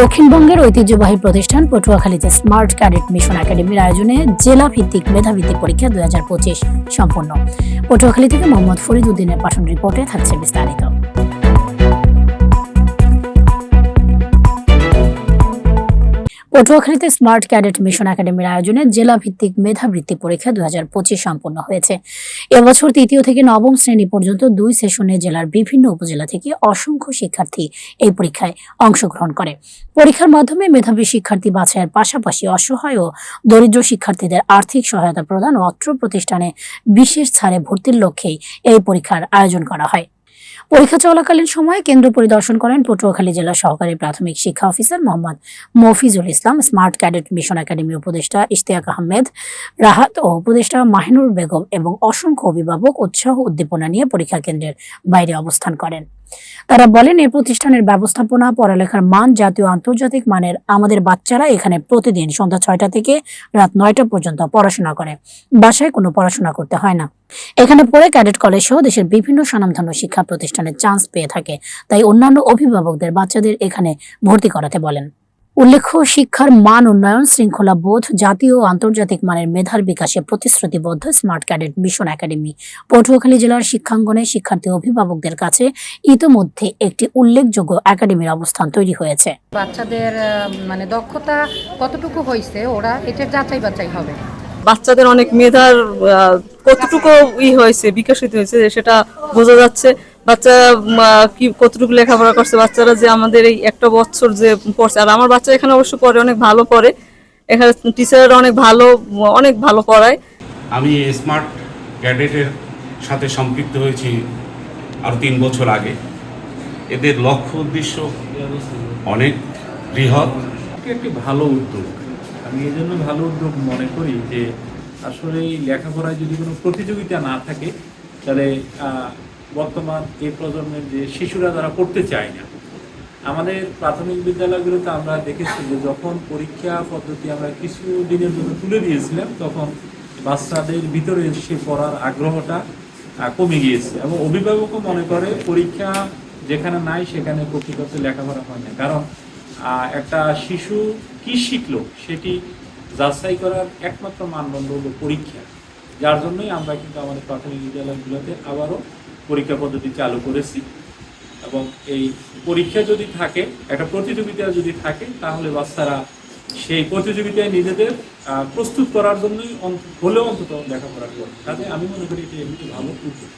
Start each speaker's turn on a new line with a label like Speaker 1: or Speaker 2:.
Speaker 1: দক্ষিণবঙ্গের ঐতিহ্যবাহী প্রতিষ্ঠান পটুয়াখালীতে স্মার্ট ক্যাডেট মিশন একাডেমির আয়োজনে জেলা ভিত্তিক মেধাভিত্তিক পরীক্ষা দুই হাজার পঁচিশ সম্পন্ন। পটুয়াখালী থেকে মোহাম্মদ ফরিদ উদ্দিনের পাঠন রিপোর্টে থাকছে বিস্তারিত। পটুয়াখালীতে স্মার্ট ক্যাডেট মিশন একাডেমির আয়োজনে জেলা ভিত্তিক মেধাবৃত্তি পরীক্ষা দুই হাজার পঁচিশ সম্পন্ন হয়েছে। এবছর তৃতীয় থেকে নবম শ্রেণি পর্যন্ত দুই সেশনে জেলার বিভিন্ন উপজেলা থেকে অসংখ্য শিক্ষার্থী এই পরীক্ষায় অংশগ্রহণ করে। পরীক্ষার মাধ্যমে মেধাবী শিক্ষার্থী বাছাইয়ের পাশাপাশি অসহায় ও দরিদ্র শিক্ষার্থীদের আর্থিক সহায়তা প্রদান ও অত্র প্রতিষ্ঠানে বিশেষ ছাড়ে ভর্তির লক্ষ্যেই এই পরীক্ষার আয়োজন করা হয়। পরীক্ষা চলাকালীন সময়ে কেন্দ্র পরিদর্শন করেন পটুয়াখালী জেলা সহকারী প্রাথমিক শিক্ষা officer Mohammad Mofizul Islam, smart cadet mission একাডেমির উপদেষ্টা ইশতিয়াক আহমেদ, রাহাত ও উপদেষ্টা মাহিনুর বেগম এবং অসংখ্য অভিভাবক উৎসাহ উদ্দীপনা নিয়ে পরীক্ষা কেন্দ্রের বাইরে অবস্থান করেন। তারা বলেন এই প্রতিষ্ঠানের ব্যবস্থাপনা, পড়ালেখার মান, জাতীয় আন্তর্জাতিক মানের আমাদের বাচ্চারা এখানে প্রতিদিন সন্ধ্যা ছয়টা থেকে রাত নয়টা পর্যন্ত পড়াশোনা করে। বাসায় কোনো পড়াশোনা করতে হয় না। এখানে পড়ে ক্যাডেট কলেজ সহ দেশের বিভিন্ন স্বনামধন্য শিক্ষা প্রতিষ্ঠানের চান্স পেয়ে থাকে, তাই অন্যান্য অভিভাবকদের বাচ্চাদের এখানে ভর্তি করাতে বলেন। উল্লেখ্য, শিক্ষার মান উন্নয়ন, শৃঙ্খলা বোধ, জাতীয় ও আন্তর্জাতিক মানের মেধার বিকাশে প্রতিশ্রুতিবদ্ধ smart cadet mission academy. Patuakhali জেলার শিক্ষাঙ্গনে শিক্ষার্থী অভিভাবকদের কাছে ইতোমধ্যে একটি উল্লেখযোগ্য একাডেমির অবস্থান তৈরি হয়েছে।
Speaker 2: বাচ্চাদের মানে দক্ষতা কতটুকু হয়েছে ওরা এটা যাচাই বাছাই হবে।
Speaker 3: বাচ্চাদের অনেক মেধার কতটুকু ই হয়েছে বিকশিত হয়েছে সেটা বোঝা যাচ্ছে। বাচ্চা কি কতটুকু লেখাপড়া করছে বাচ্চারা যে আমাদের এই একটা বছর যে পড়ছে। আর আমার বাচ্চা এখানে অবশ্য পড়ে অনেক ভালো পড়ে। এখানে টিচাররা অনেক ভালো অনেক ভালো পড়ায়।
Speaker 4: আমি স্মার্ট ক্যাডেটের সাথে সম্পৃক্ত হয়েছি আরও তিন বছর আগে। এদের লক্ষ্য উদ্দেশ্য অনেক বৃহৎ।
Speaker 5: একটি ভালো উদ্যোগ। আমি এই জন্য ভালো উদ্যোগ মনে করি যে আসলে এই লেখাপড়ায় যদি কোনো প্রতিযোগিতা না থাকে, তাহলে বর্তমান এই প্রজন্মের যে শিশুরা তারা পড়তে চায় না। আমাদের প্রাথমিক বিদ্যালয়গুলোতে আমরা দেখেছি যে যখন পরীক্ষা পদ্ধতি আমরা কিছু দিনের জন্য তুলে দিয়েছিলাম, তখন বাচ্চাদের ভিতরে সে পড়ার আগ্রহটা কমে গিয়েছে। এবং অভিভাবকও মনে করে পরীক্ষা যেখানে নাই সেখানে প্রকৃততে লেখাপড়া হয় না। কারণ একটা শিশু কি শিখল সেটি যাচাই করার একমাত্র মানদণ্ড হলো পরীক্ষা। যার জন্যই আমরা কিন্তু আমাদের প্রাথমিক বিদ্যালয়গুলোতে আবারও পরীক্ষা পদ্ধতি চালু করেছি। এবং এই পরীক্ষা যদি থাকে, একটা প্রতিযোগিতা যদি থাকে, তাহলে বাচ্চারা সেই প্রতিযোগিতায় নিজেদের প্রস্তুত করার জন্যই হলেও অন্তত লেখাপড়া করবে তাতে আমি মনে করি এটি একটি ভালো উদ্যোগ।